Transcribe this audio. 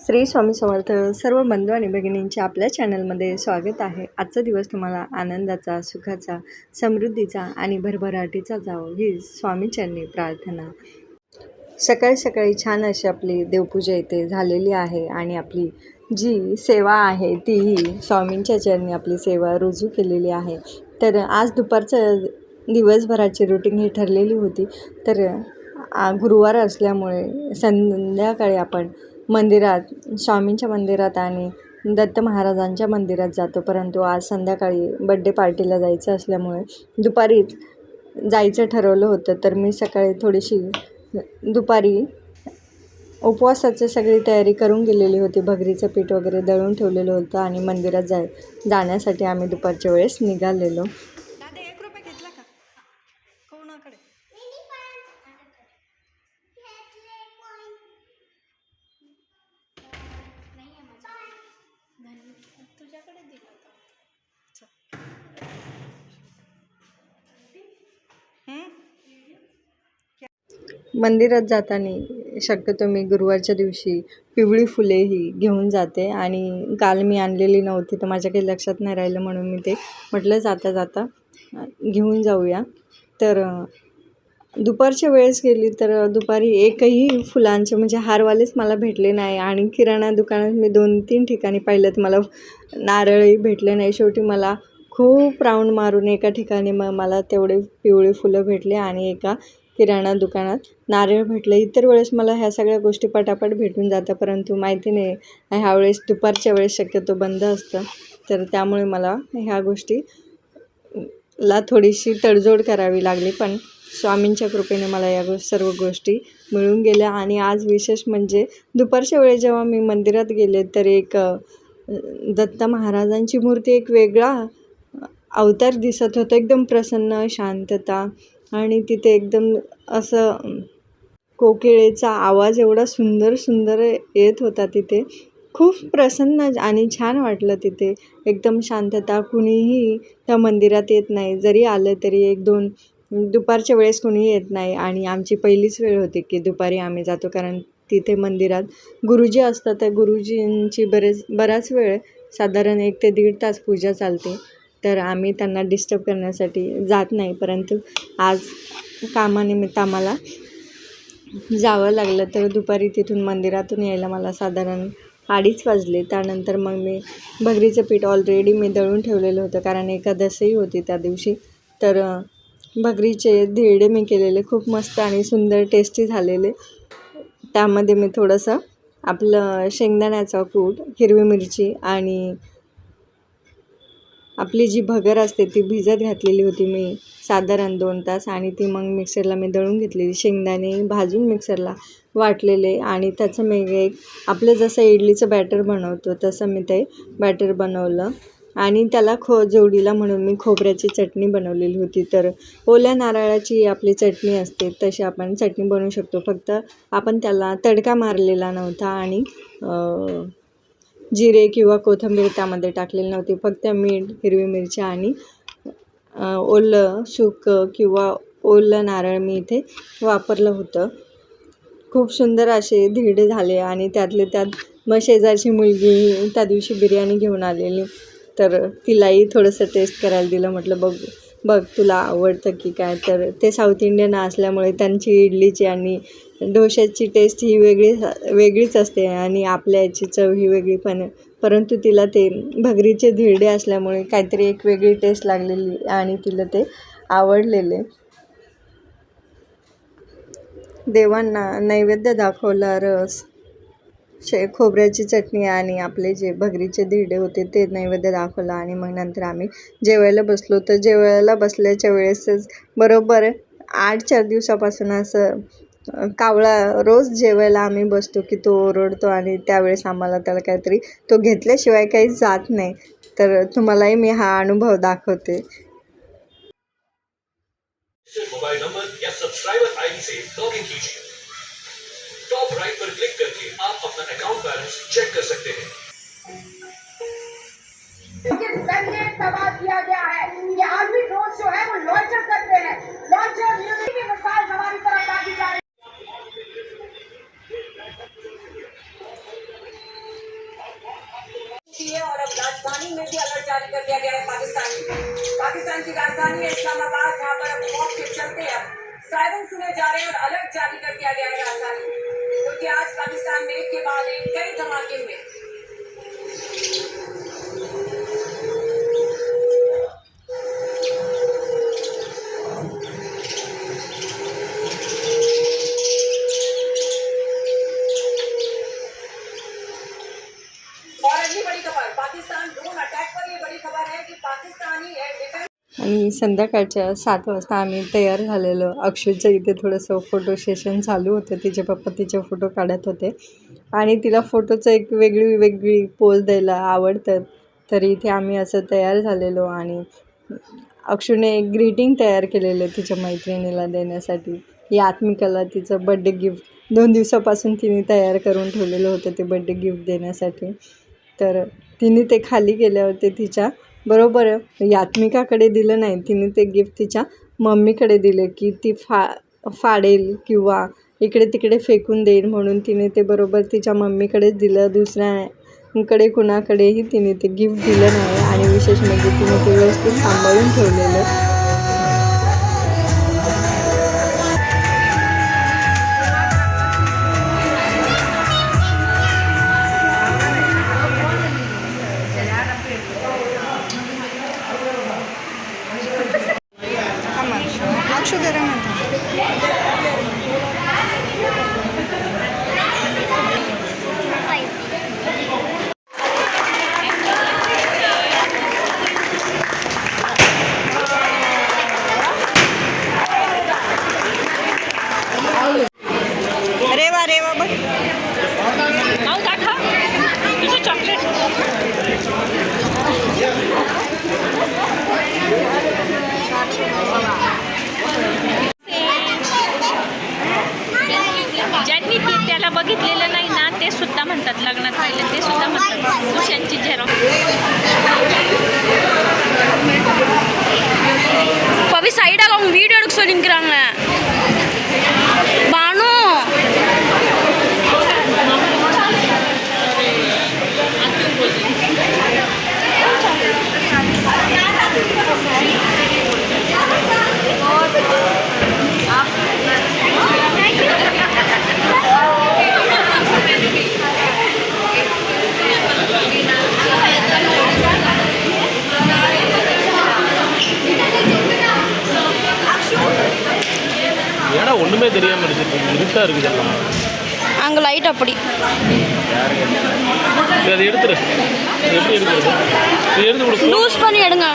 श्री स्वामी समर्थ सर्व बंधू आणि भगिनींचे आपल्या चॅनलमध्ये स्वागत आहे. आजचा दिवस तुम्हाला आनंदाचा सुखाचा समृद्धीचा आणि भरभराटीचा जावो ही स्वामीचरणी प्रार्थना. सकाळी सकाळी छान अशी आपली देवपूजा इथे झालेली आहे आणि आपली जी सेवा आहे तीही स्वामींच्या चरणी आपली सेवा रुजू केलेली आहे. तर आज दुपारचं दिवसभराची रुटीन ही ठरलेली होती. तर गुरुवार असल्यामुळे संध्याकाळी आपण मंदिरात स्वामींच्या मंदिरात आणि दत्त महाराजांच्या मंदिरात जातो. परंतु आज संध्याकाळी बड्डे पार्टीला जायचं असल्यामुळे दुपारीच जायचं ठरवलं होतं. तर मी सकाळी थोडीशी दुपारी उपवासाची सगळी तयारी करून गेलेली होती. भगरीचं पीठ वगैरे दळून ठेवलेलं होतं आणि मंदिरात जाय जाण्यासाठी आम्ही दुपारच्या वेळेस निघालेलो. मंदिरात जाताना शक्यतो मी गुरुवारच्या दिवशी पिवळी फुले ही घेऊन जाते आणि काल मी आणलेली नव्हती तर माझ्या काही लक्षात नाही राहिलं म्हणून मी ते म्हटलं जाता जाता घेऊन जाऊया. तर दुपारच्या वेळेस गेली तर दुपारी एकही फुलांचे म्हणजे हारवालेच मला भेटले नाही आणि किराणा दुकानात मी दोन तीन ठिकाणी पाहिलं तर मला नारळही भेटले नाही. शेवटी मला खूप राऊंड मारून एका ठिकाणी मग मला तेवढे पिवळे फुलं भेटले आणि एका किराणा दुकानात नारळ भेटलं. इतर वेळेस मला ह्या सगळ्या गोष्टी पटापट भेटून जातात परंतु माहिती नाही. ह्यावेळेस दुपारच्या वेळेस शक्यतो बंद असतं. तर त्यामुळे मला ह्या गोष्टी ला थोडीशी तडजोड करावी लागली. पण स्वामींच्या कृपेने मला या गो सर्व गोष्टी मिळून गेल्या. आणि आज विशेष म्हणजे दुपारच्या वेळेस जेव्हा मी मंदिरात गेले तर एक दत्त महाराजांची मूर्ती एक वेगळा अवतार दिसत होता. एकदम प्रसन्न शांतता आणि तिथे एकदम असं कोकिळेचा आवाज एवढा सुंदर सुंदर येत होता तिथे. खूप प्रसन्न आणि छान वाटलं तिथे. एकदम शांतता कुणीही त्या मंदिरात येत नाही. जरी आलं तरी एक दोन दुपारच्या वेळेस कुणीही येत नाही. आणि आमची पहिलीच वेळ होती की दुपारी आम्ही जातो. कारण तिथे मंदिरात गुरुजी असतात. त्या गुरुजींची बरेच बराच वेळ साधारण एक ते दीड तास पूजा चालते. तर आम्ही त्यांना डिस्टर्ब करण्यासाठी जात नाही. परंतु आज कामानिमित्त आम्हाला जावं लागलं तर दुपारी तिथून मंदिरातून यायला मला साधारण अडीच वाजले. त्यानंतर मग मी भगरीचं पीठ ऑलरेडी मी दळून ठेवलेलं होतं. कारण एकादशी होती त्या दिवशी. तर भगरीचे धिरडे मी केलेले खूप मस्त आणि सुंदर टेस्टी झालेले. त्यामध्ये मी थोडंसं आपलं शेंगदाण्याचा कूट हिरवी मिरची आणि आपली जी भगर असते ती भिजत घातलेली होती मी साधारण दोन तास आणि ती मग मिक्सरला मी दळून घेतलेली शेंगदाणे भाजून मिक्सरला वाटलेले आणि त्याचं मी एक आपलं जसं इडलीचं बॅटर बनवतो तसं मी ते बॅटर बनवलं. आणि त्याला खो जोडीला म्हणून मी खोबऱ्याची चटणी बनवलेली होती. तर ओल्या नारळाची आपली चटणी असते तशी आपण चटणी बनवू शकतो. फक्त आपण त्याला तडका मारलेला नव्हता आणि जिरे किंवा कोथिंबीर त्यामध्ये टाकलेली नव्हती. फक्त मीठ हिरवी मिरची आणि ओलं सुकं किंवा ओलं नारळ मी इथे वापरलं होतं. खूप सुंदर असे धिरडे झाले आणि त्यातले त्यात मग शेजारची मुलगी त्या दिवशी बिर्याणी घेऊन आलेली. तर तिलाही थोडंसं टेस्ट करायला दिलं. म्हटलं बघ बघ तुला आवडतं की काय? तर ते साऊथ इंडियन असल्यामुळे त्यांची इडलीची आणि डोश्याची टेस्ट ही वेगळी वेगळीच असते आणि आपल्या याची चव ही वेगळी पण परंतु तिला ते भगरीचे धिरडे असल्यामुळे काहीतरी एक वेगळी टेस्ट लागलेली आणि तिला ते आवडलेले. देवांना नैवेद्य दाखवला रस शे खोबऱ्याची चटणी आणि आपले जे भगरीचे धिरडे होते ते नैवेद्य दाखवलं आणि मग नंतर आम्ही जेवायला बसलो. तर जेवायला बसल्याच्या वेळेसच बरोबर आठ चार दिवसापासून असं कावळा रोज जेवायला आम्ही बसतो की तो ओरडतो आणि त्यावेळेस आम्हाला त्याला काहीतरी तो घेतल्याशिवाय काही जात नाही. तर तुम्हालाही मी हा अनुभव दाखवते. मोबाइल नंबर या सब्सक्राइबर आईडी से लॉग इन कीजिए. टॉप राइट पर क्लिक करके आप अपना अकाउंट बैलेंस चेक कर सकते हैं. के जरिए तबाह किया गया है कि आर्मी ड्रोन जो है वो लॉन्चर करते हैं। लॉन्चर म्यूजिक की मिसाइल हमारी है और अब राजधानी में भी अलर्ट जारी कर दिया गया है पाकिस्तान पाकिस्तान की राजधानी है इस्लामाबाद, जहाँ पर अब खौफ के चलते अब सायरन सुने जा रहे हैं और अलर्ट जारी कर दिया गया है राजधानी। क्योंकि आज पाकिस्तान में एक के बाद एक कई धमाके हुए बड़ी खबर आणि संध्याकाळच्या सात वाजता आम्ही तयार झालेलो. अक्षूच्या इथे थोडंसं फोटो सेशन चालू होतं. तिचे पप्पा तिचे फोटो काढत होते. आणि तिला फोटोचं एक वेगळी वेगळी पोज द्यायला आवडतं. तरी इथे आम्ही असं तयार झालेलो आणि अक्षूने एक ग्रीटिंग तयार केलेलं तिच्या मैत्रिणीला देण्यासाठी. ही आत्मिकाला तिचं बड्डे गिफ्ट दोन दिवसापासून तिने तयार करून ठेवलेलं होतं ते बड्डे गिफ्ट देण्यासाठी. तर तिने ते खाली गेल्यावरती तिच्या. बरोबर यात्मिकाकडे दिलं नाही. तिने ते गिफ्ट तिच्या मम्मीकडे दिले की ती फा फाडेल किंवा इकडे तिकडे फेकून देईल म्हणून तिने ते बरोबर तिच्या मम्मीकडेच दिलं. दुसऱ्याकडे कुणाकडेही तिने ते गिफ्ट दिलं नाही. आणि विशेष म्हणजे तिने ते व्यवस्थित सांभाळून ठेवलेलं sugar सुद्धा லைட்டாக இருக்குது அங்கே லைட் அப்படி. அதை எடுத்துரு. எப்படி எடுக்கிறது? எடுத்து கொடுக்கும் லூஸ் பண்ணி எடுங்க.